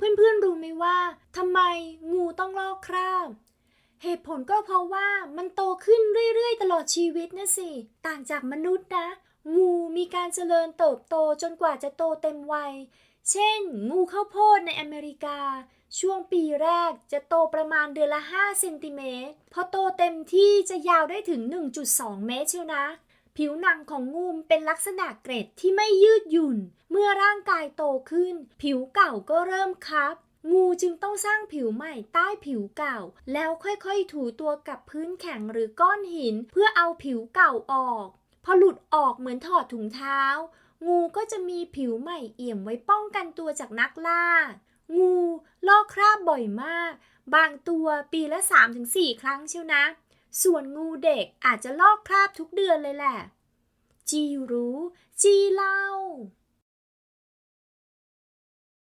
เพื่อนๆรู้ไหมว่าทำไมงูต้องลอกคราบ เหตุผลก็เพราะว่ามันโตขึ้นเรื่อยๆ ตลอดชีวิตนะสิ ต่างจากมนุษย์นะ งูมีการเจริญเติบโตจนกว่าจะโตเต็มวัย เช่น งูข้าวโพดในอเมริกา ช่วงปีแรกจะโตประมาณเดือนละ 5 เซนติเมตร พอโตเต็มที่จะยาวได้ถึง 1.2 เมตรเชียวนะ ผิวหนังของงูเป็นลักษณะเกร็ดที่ไม่ยืดหยุ่น เมื่อร่างกายโตขึ้น ผิวเก่าก็เริ่มคับ งูจึงต้องสร้างผิวใหม่ใต้ผิวเก่า แล้วค่อยๆถูตัวกับพื้นแข็งหรือก้อนหิน เพื่อเอาผิวเก่าออก พอหลุดออกเหมือนถอดถุงเท้า งูก็จะมีผิวใหม่เอี่ยมไว้ป้องกันตัวจากนักล่า งูลอกคราบบ่อยมาก บางตัวปีละ 3-4 ครั้งเชียวนะ ส่วนงูเด็กอาจจะลอกคราบทุกเดือนเลยแหละ จีรู้ จีเล่า